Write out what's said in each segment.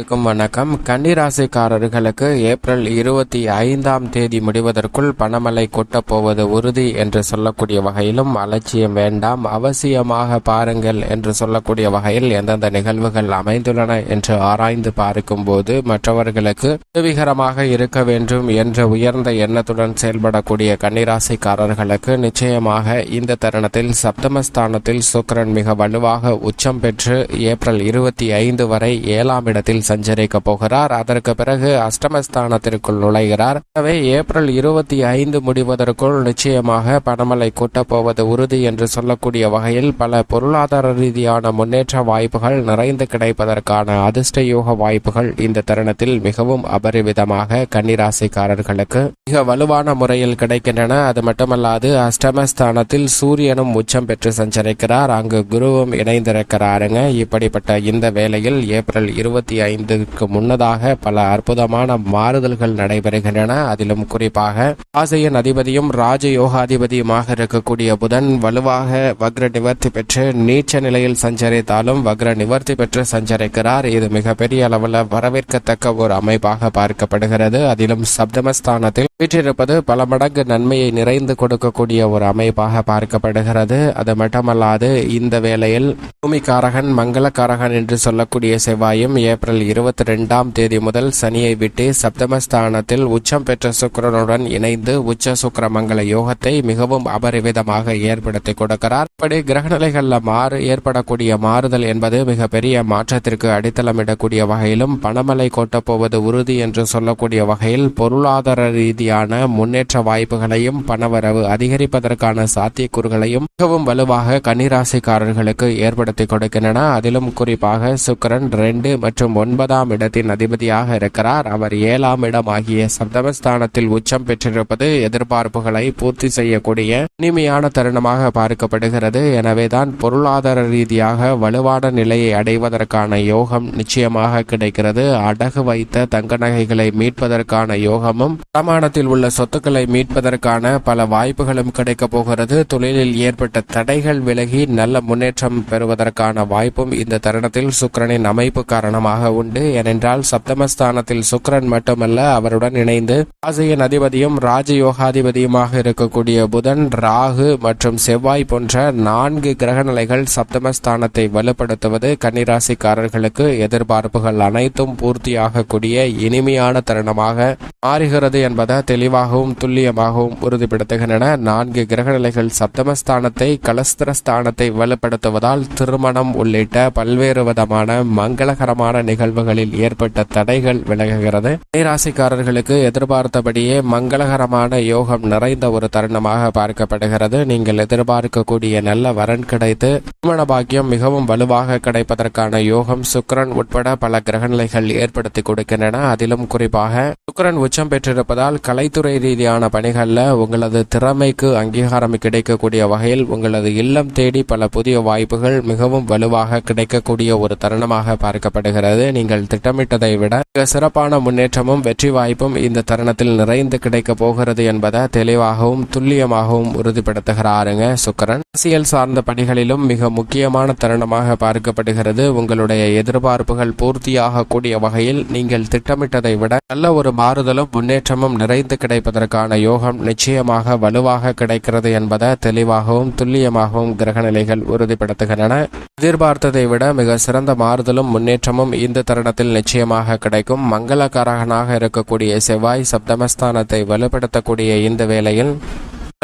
அனைவருக்கும் வணக்கம். கன்னிராசிக்காரர்களுக்கு ஏப்ரல் இருபத்தி ஐந்தாம் தேதி முடிவதற்குள் பணமழை கொட்டப் போவது உறுதி என்று சொல்லக்கூடிய வகையிலும் அலட்சியம் வேண்டாம். அவசியமாக பாருங்கள் என்று சொல்லக்கூடிய வகையில் எந்தெந்த நிகழ்வுகள் அமைந்துள்ளன என்று ஆராய்ந்து பார்க்கும் போது மற்றவர்களுக்கு உதவிகரமாக இருக்க வேண்டும் என்ற உயர்ந்த எண்ணத்துடன் செயல்படக்கூடிய கன்னிராசிக்காரர்களுக்கு நிச்சயமாக இந்த தருணத்தில் சப்தமஸ்தானத்தில் சுக்கரன் மிக வலுவாக உச்சம் பெற்று ஏப்ரல் இருபத்தி ஐந்து வரை ஏழாம் இடத்தில் சஞ்சரிக்க போகிறார். அதற்கு பிறகு அஷ்டமஸ்தானத்திற்குள் நுழைகிறார். எனவே ஏப்ரல் இருபத்தி ஐந்து முடிவதற்குள் நிச்சயமாக பணமழை கூட்டப் போவது உறுதி என்று சொல்லக்கூடிய வகையில் பல பொருளாதார ரீதியான முன்னேற்ற வாய்ப்புகள் நிறைந்து கிடைப்பதற்கான அதிர்ஷ்ட யோக வாய்ப்புகள் இந்த தருணத்தில் மிகவும் அபரிவிதமாக கன்னிராசிக்காரர்களுக்கு மிக வலுவான முறையில் கிடைக்கின்றன. அது மட்டுமல்லாது அஷ்டமஸ்தானத்தில் சூரியனும் உச்சம் பெற்று சஞ்சரிக்கிறார். அங்கு குருவும் இணைந்திருக்கிறாருங்க. இப்படிப்பட்ட இந்த வேளையில் ஏப்ரல் இருபத்தி ஐந்து இதற்கு முன்னதாக பல அற்புதமான மாறுதல்கள் நடைபெறுகின்றன. அதிலும் குறிப்பாக ஆசையின் அதிபதியும் ராஜ யோகாதிபதியுமாக இருக்கக்கூடிய புதன் வலுவாக வக்ர நிவர்த்தி பெற்று நீச்ச நிலையில் சஞ்சரித்தாலும் வக்ர நிவர்த்தி பெற்று சஞ்சரிக்கிறார். இது மிகப்பெரிய அளவில் வரவேற்கத்தக்க ஒரு அமைப்பாக பார்க்கப்படுகிறது. அதிலும் சப்தமஸ்தானத்தில் வீற்றிருப்பது பல மடங்கு நன்மையை நிறைந்து கொடுக்கக்கூடிய ஒரு அமைப்பாக பார்க்கப்படுகிறது. அது மட்டுமல்லாது இந்த வேளையில் பூமிக்காரகன் மங்களக்காரகன் என்று சொல்லக்கூடிய செவ்வாயும் ஏப்ரல் இருபத்தி ரெண்டாம் தேதி முதல் சனியை விட்டு சப்தமஸ்தானத்தில் உச்சம் பெற்ற சுக்கிரனுடன் இணைந்து உச்ச சுக்கிர மங்கள யோகத்தை மிகவும் அபரிவிதமாக ஏற்படுத்தி கொடுக்கிறார். இப்படி கிரகநிலைகள்ல மாறு ஏற்படக்கூடிய மாறுதல் என்பது மிகப்பெரிய மாற்றத்திற்கு அடித்தளமிடக்கூடிய வகையிலும் பணமலை கொட்டப்போவது உறுதி என்று சொல்லக்கூடிய வகையில் பொருளாதார ரீதியான முன்னேற்ற வாய்ப்புகளையும் பணவரவு அதிகரிப்பதற்கான சாத்தியக்கூறுகளையும் மிகவும் வலுவாக கன்னிராசிக்காரர்களுக்கு ஏற்படுத்தி கொடுக்கின்றன. அதிலும் குறிப்பாக சுக்கிரன் ரெண்டு மற்றும் ஒன்பதாம் இடத்தின் அதிபதியாக இருக்கிறார். அவர் ஏழாம் இடம் ஆகிய சப்தமஸ்தானத்தில் உச்சம் பெற்றிருப்பது எதிர்பார்ப்புகளை பூர்த்தி செய்யக்கூடிய இனிமையான தருணமாக பார்க்கப்படுகிறது. எனவேதான் பொருளாதார ரீதியாக வலுவான நிலையை அடைவதற்கான யோகம் நிச்சயமாக கிடைக்கிறது. அடகு வைத்த தங்க நகைகளை மீட்பதற்கான யோகமும் பிரமாணத்தில் உள்ள சொத்துக்களை மீட்பதற்கான பல வாய்ப்புகளும் கிடைக்கப் போகிறது. தொழிலில் ஏற்பட்ட தடைகள் விலகி நல்ல முன்னேற்றம் பெறுவதற்கான வாய்ப்பும் இந்த தருணத்தில் சுக்கரனின் அமைப்பு காரணமாக உண்டு. ஏனென்றால் சப்தமஸ்தானத்தில் சுக்கரன் மட்டுமல்ல அவருடன் இணைந்து ராசியின் அதிபதியும் ராஜயோகாதிபதியுமாக இருக்கக்கூடிய புதன் ராகு மற்றும் செவ்வாய் போன்ற நான்கு கிரகநிலைகள் சப்தமஸ்தானத்தை வலுப்படுத்துவது கன்னிராசிக்காரர்களுக்கு எதிர்பார்ப்புகள் அனைத்தும் பூர்த்தியாகக்கூடிய இனிமையான தருணமாக மாறுகிறது என்பதை தெளிவாகவும் துல்லியமாகவும் உறுதிப்படுத்துகின்றன. நான்கு கிரகநிலைகள் சப்தமஸ்தானத்தை கலஸ்திரஸ்தானத்தை வலுப்படுத்துவதால் திருமணம் உள்ளிட்ட பல்வேறு விதமான மங்களகரமான நிகழ்வு நிகழ்வுகளில் ஏற்பட்ட தடைகள் விலகுகிறது. ராசிக்காரர்களுக்கு எதிர்பார்த்தபடியே மங்களகரமான யோகம் நிறைந்த ஒரு தருணமாக பார்க்கப்படுகிறது. நீங்கள் எதிர்பார்க்கக்கூடிய நல்ல வரன் கிடைத்து திருமண பாக்கியம் மிகவும் வலுவாக கிடைப்பதற்கான யோகம் சுக்கிரன் உட்பட பல கிரகநிலைகள் ஏற்படுத்தி கொடுக்கின்றன. அதிலும் குறிப்பாக சுக்கரன் உச்சம் பெற்றிருப்பதால் கலைத்துறை ரீதியான பணிகளில் உங்களது திறமைக்கு அங்கீகாரம் கிடைக்கக்கூடிய வகையில் உங்களது இல்லம் தேடி பல புதிய வாய்ப்புகள் மிகவும் வலுவாக கிடைக்கக்கூடிய ஒரு தருணமாக பார்க்கப்படுகிறது. நீங்கள் திட்டமிட்டதை விட மிக சிறப்பான முன்னேற்றமும் வெற்றி வாய்ப்பும் இந்த தருணத்தில் நிறைந்து கிடைக்கப் போகிறது என்பதை தெளிவாகவும் துல்லியமாகவும் உறுதிப்படுத்துகிறாருங்க சுக்கரன். அரசியல் சார்ந்த பணிகளிலும் மிக முக்கியமான தருணமாக பார்க்கப்படுகிறது. உங்களுடைய எதிர்பார்ப்புகள் பூர்த்தியாக கூடிய வகையில் நீங்கள் திட்டமிட்டதை விட நல்ல ஒரு மாறுதலும் முன்னேற்றமும் நிறைந்து கிடைப்பதற்கான யோகம் நிச்சயமாக வலுவாக கிடைக்கிறது என்பதை தெளிவாகவும் துல்லியமாகவும் கிரகநிலைகள் உறுதிப்படுத்துகின்றன. எதிர்பார்த்ததை விட மிக சிறந்த மாறுதலும் முன்னேற்றமும் இந்த தருணத்தில் நிச்சயமாக கிடைக்கும். மங்களகாரகனாக இருக்கக்கூடிய செவ்வாய் சப்தமஸ்தானத்தை வலுப்படுத்தக்கூடிய இந்த வேளையில்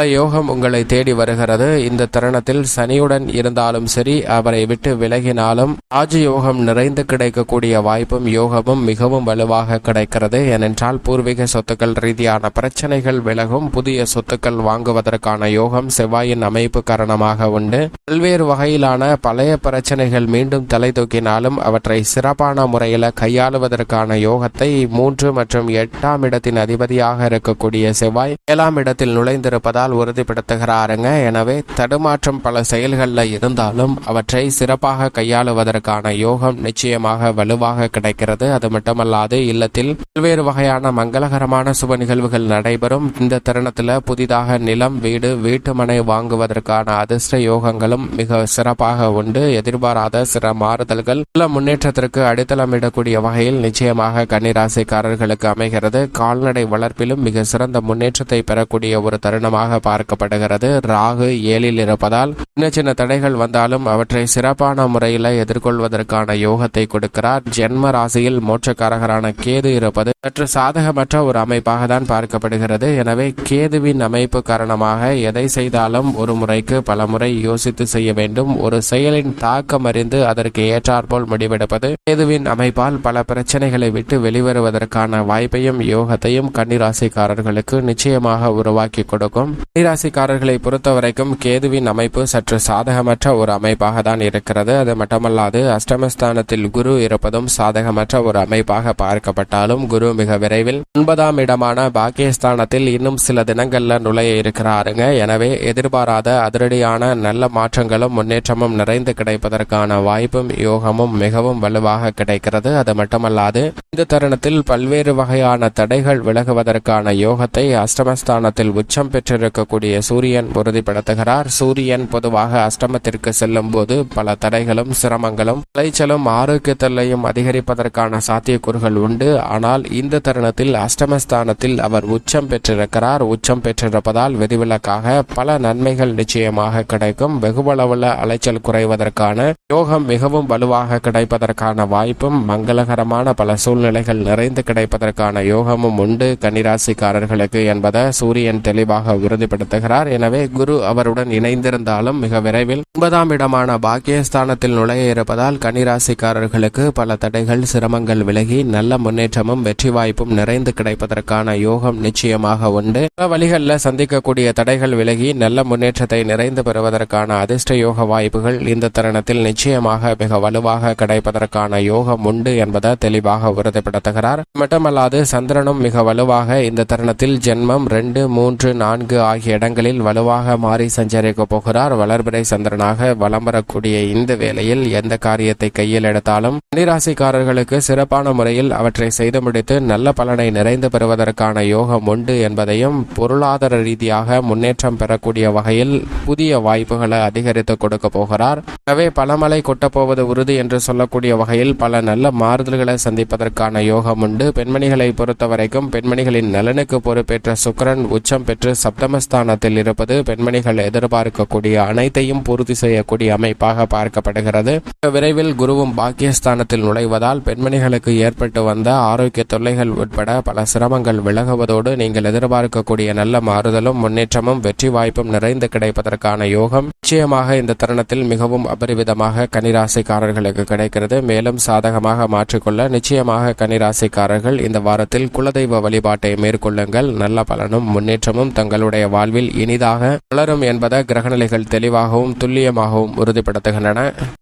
யோகம் உங்களை தேடி வருகிறது. இந்த தருணத்தில் சனியுடன் இருந்தாலும் சரி அவரை விட்டு விலகினாலும் ராஜயோகம் நிறைந்து கிடைக்கக்கூடிய வாய்ப்பும் யோகமும் மிகவும் வலுவாக கிடைக்கிறது. ஏனென்றால் பூர்வீக சொத்துக்கள் ரீதியான பிரச்சனைகள் விலகும். புதிய சொத்துக்கள் வாங்குவதற்கான யோகம் செவ்வாயின் அமைப்பு காரணமாக உண்டு. பல்வேறு வகையிலான பழைய பிரச்சனைகள் மீண்டும் தலை தூக்கினாலும் அவற்றை சிறப்பான முறையில் கையாளுவதற்கான யோகத்தை மூன்று மற்றும் எட்டாம் இடத்தின் அதிபதியாக இருக்கக்கூடிய செவ்வாய் ஏழாம் இடத்தில் நுழைந்திருப்பதால் என்பதால் உறுதிப்படுத்துகிறாருங்க. எனவே தடுமாற்றம் பல செயல்களில் இருந்தாலும் அவற்றை சிறப்பாக கையாளுவதற்கான யோகம் நிச்சயமாக வலுவாக கிடைக்கிறது. அது மட்டுமல்லாது இல்லத்தில் பல்வேறு வகையான மங்களகரமான சுப நிகழ்வுகள் நடைபெறும். இந்த தருணத்தில் புதிதாக நிலம் வீடு வீட்டுமனை வாங்குவதற்கான அதிர்ஷ்ட யோகங்களும் மிக சிறப்பாக உண்டு. எதிர்பாராத சில மாறுதல்கள் நல்ல முன்னேற்றத்திற்கு அடித்தளமிடக்கூடிய வகையில் நிச்சயமாக கன்னிராசிக்காரர்களுக்கு அமைகிறது. கால்நடை வளர்ப்பிலும் மிக சிறந்த முன்னேற்றத்தை பெறக்கூடிய ஒரு தருணமாக பார்க்கப்படுகிறது. ராகு ஏழில் இருப்பதால் சின்ன சின்ன தடைகள் வந்தாலும் அவற்றை சிறப்பான முறையில் எதிர்கொள்வதற்கான யோகத்தை கொடுக்கிறார். ஜென்ம ராசியில் மோட்சக்காரகரான கேது இருப்பது சற்று சாதகமற்ற ஒரு அமைப்பாக தான் பார்க்கப்படுகிறது. எனவே கேதுவின் அமைப்பு காரணமாக எதை செய்தாலும் ஒரு முறைக்கு பல முறை யோசித்து செய்ய வேண்டும். ஒரு செயலின் தாக்கம் அறிந்து அதற்கு ஏற்றாற்போல் முடிவெடுப்பது கேதுவின் அமைப்பால் பல பிரச்சனைகளை விட்டு வெளிவருவதற்கான வாய்ப்பையும் யோகத்தையும் கன்னிராசிக்காரர்களுக்கு நிச்சயமாக உருவாக்கி கொடுக்கும். கன்னிராசிக்காரர்களை பொறுத்தவரைக்கும் கேதுவின் அமைப்பு சற்று சாதகமற்ற ஒரு அமைப்பாக தான் இருக்கிறது. அது மட்டுமல்லாது அஷ்டமஸ்தானத்தில் குரு இருப்பதும் சாதகமற்ற ஒரு அமைப்பாக பார்க்கப்பட்டாலும் குரு மிக விரைவில் ஒன்பதாம் இடமான பாக்கியஸ்தானத்தில் இன்னும் சில தினங்கள்ல நுழைய இருக்கிறாருங்க. எனவே எதிர்பாராத அதிரடியான நல்ல மாற்றங்களும் முன்னேற்றமும் நிறைந்து கிடைப்பதற்கான வாய்ப்பும் யோகமும் மிகவும் வலுவாக கிடைக்கிறது. அது மட்டுமல்லாது இந்த தருணத்தில் பல்வேறு வகையான தடைகள் விலகுவதற்கான யோகத்தை அஷ்டமஸ்தானத்தில் உச்சம் பெற்றிருக்கக்கூடிய சூரியன் உறுதிப்படுத்துகிறார். சூரியன் பொதுவாக அஷ்டமத்திற்கு செல்லும் போது பல தடைகளும் சிரமங்களும் விளைச்சலும் ஆரோக்கியத்திலையும் அதிகரிப்பதற்கான சாத்தியக்கூறுகள் உண்டு. ஆனால் இந்த தருணத்தில் அஷ்டமஸ்தானத்தில் அவர் உச்சம் பெற்றிருக்கிறார். உச்சம் பெற்றிருப்பதால் விதிவிலக்காக பல நன்மைகள் நிச்சயமாக கிடைக்கும். வெகுவளவுல அலைச்சல் குறைவதற்கான யோகம் மிகவும் வலுவாக கிடைப்பதற்கான வாய்ப்பும் மங்களகரமான பல சூழ்நிலைகள் நிறைந்து கிடைப்பதற்கான யோகமும் உண்டு. கன்னிராசிக்காரர்களுக்கு என்பதை சூரியன் தெளிவாக உறுதிப்படுத்துகிறார். எனவே குரு அவருடன் இணைந்திருந்தாலும் மிக விரைவில் ஒன்பதாம் இடமான பாக்கியஸ்தானத்தில் நுழைய இருப்பதால் கன்னிராசிக்காரர்களுக்கு பல தடைகள் சிரமங்கள் விலகி நல்ல முன்னேற்றமும் வெற்றி வாய்ப்பும் நிறைந்து கிடைப்பதற்கான யோகம் நிச்சயமாக உண்டு. பல வழிகளில் சந்திக்கக்கூடிய தடைகள் விலகி நல்ல முன்னேற்றத்தை நிறைந்து பெறுவதற்கான அதிர்ஷ்ட யோக வாய்ப்புகள் இந்த தருணத்தில் நிச்சயமாக மிக வலுவாக கிடைப்பதற்கான யோகம் உண்டு என்பதை தெளிவாக உறுதிப்படுத்துகிறார் மட்டுமல்லாது சந்திரனும் மிக வலுவாக இந்த தருணத்தில் ஜென்மம் ரெண்டு மூன்று நான்கு ஆகிய இடங்களில் வலுவாக மாறி சஞ்சரிக்க போகிறார். வளர்பிறை சந்திரனாக வலம் வரக்கூடிய இந்த வேளையில் எந்த காரியத்தை கையில் எடுத்தாலும் கன்னிராசிக்காரர்களுக்கு சிறப்பான முறையில் அவற்றை செய்து முடித்து நல்ல பலனை நிறைந்து பெறுவதற்கான யோகம் உண்டு என்பதையும் பொருளாதார ரீதியாக முன்னேற்றம் பெறக்கூடிய வகையில் புதிய வாய்ப்புகளை அதிகரித்து கொடுக்க போகிறார். எனவே பலமலை கொட்டப்போவது உறுதி என்று சொல்லக்கூடிய வகையில் பல நல்ல மாறுதல்களை சந்திப்பதற்கான யோகம் உண்டு பெண்மணிகளை பொறுத்தவரைக்கும் பெண்மணிகளின் நலனுக்கு பொறுப்பேற்ற சுக்கரன் உச்சம் பெற்று சப்தமஸ்தானத்தில் இருப்பது பெண்மணிகள் எதிர்பார்க்கக்கூடிய அனைத்தையும் பூர்த்தி செய்யக்கூடிய அமைப்பாக பார்க்கப்படுகிறது. விரைவில் குருவும் பாக்கியஸ்தானத்தில் நுழைவதால் பெண்மணிகளுக்கு ஏற்பட்டு வந்த ஆரோக்கிய தொல்லைகள் உட்பட பல சிரமங்கள் விலகுவதோடு நீங்கள் எதிர்பார்க்கக்கூடிய நல்ல மாறுதலும் முன்னேற்றமும் வெற்றி வாய்ப்பும் நிறைந்து கிடைப்பதற்கான யோகம் நிச்சயமாக இந்த தருணத்தில் மிகவும் அபரிவிதமாக கனிராசிக்காரர்களுக்கு கிடைக்கிறது. மேலும் சாதகமாக மாற்றிக்கொள்ள நிச்சயமாக கன்னிராசிக்காரர்கள் இந்த வாரத்தில் குலதெய்வ வழிபாட்டை மேற்கொள்ளுங்கள். நல்ல பலனும் முன்னேற்றமும் தங்களுடைய வாழ்வில் இனிதாக வளரும் என்பதை கிரகநிலைகள் தெளிவாகவும் துல்லியமாகவும் உறுதிப்படுத்துகின்றன.